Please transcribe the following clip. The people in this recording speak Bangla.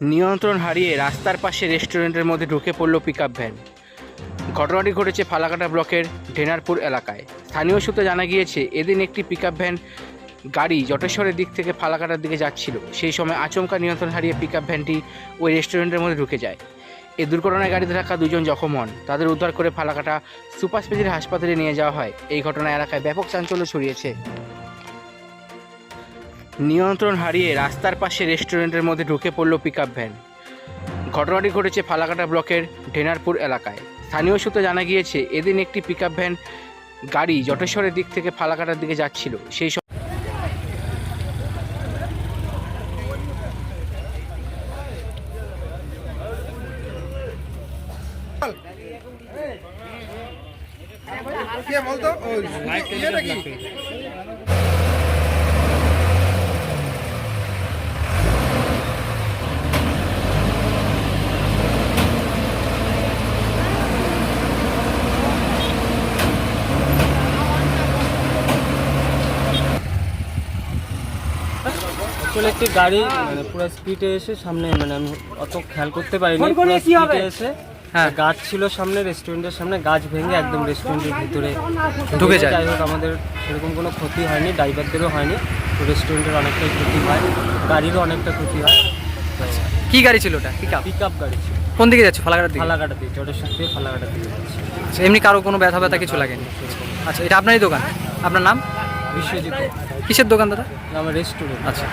নিয়ন্ত্রণ হারিয়ে রাস্তার পাশে রেস্টুরেন্টের মধ্যে ঢুকে পড়ল পিকআপ ভ্যান ঘটনাটি ঘটেছে ফালাকাটা ব্লকের ঢেনারপুর এলাকায়। স্থানীয় সূত্রে জানা গিয়েছে, এদিন একটি পিকআপ ভ্যান গাড়ি জটেশ্বরের দিক থেকে ফালাকাটার দিকে যাচ্ছিল। সেই সময় আচমকা নিয়ন্ত্রণ হারিয়ে পিকআপ ভ্যানটি ওই রেস্টুরেন্টের মধ্যে ঢুকে যায়। এই দুর্ঘটনায় গাড়িতে থাকা দুজন জখম হন। তাদের উদ্ধার করে ফালাকাটা সুপার স্পেশালিটি হাসপাতালে নিয়ে যাওয়া হয়। এই ঘটনায় এলাকায় ব্যাপক চাঞ্চল্য ছড়িয়েছে। নিয়ন্ত্রণ হারিয়ে রাস্তার পাশে রেস্টুরেন্টের মধ্যে ঢুকে পড়ল পিকআপ ভ্যান ঘটনাটি ঘটেছে ফালাকাটা ব্লকের ঢেনারপুর এলাকায়। স্থানীয় সূত্রে জানা গিয়েছে, এদিন একটি পিকআপ ভ্যান গাড়ি জটেশ্বরের দিক থেকে ফালাকাটার দিকে যাচ্ছিল। সেই বলতো? আসলে একটি গাড়ি মানে পুরো স্পিডে এসে সামনে মানে আমি অত খেয়াল করতে পারিনি পুরো স্পিডে এসে। হ্যাঁ। গাছ ছিল সামনে রেস্টুরেন্টের সামনে গাছ ভেঙে একদম রেস্টুরেন্টের ভিতরে ঢুকে যায়। যাই হোক আমাদের সেরকম কোনো ক্ষতি হয়নি ড্রাইভারদেরও হয়নি তো রেস্টুরেন্টের অনেকটাই ক্ষতি হয় গাড়িরও অনেকটা ক্ষতি হয়। কি গাড়ি ছিল ওটা? পিকআপ পিক আপ গাড়ি ছিল। কোন দিকে যাচ্ছে? ফালাকাটার দিকে? ফালাকাটা দিয়ে চটেশ্বর থেকে ফালাকাটা দিয়ে যাচ্ছে। আচ্ছা, এমনি কারও কোনো ব্যথা ব্যথা কিছু লাগেনি? আচ্ছা এটা আপনারই দোকান? আপনার নাম? বিশ্বজিৎ। কিসের দোকান দাদা? আমার রেস্টুরেন্ট আচ্ছা।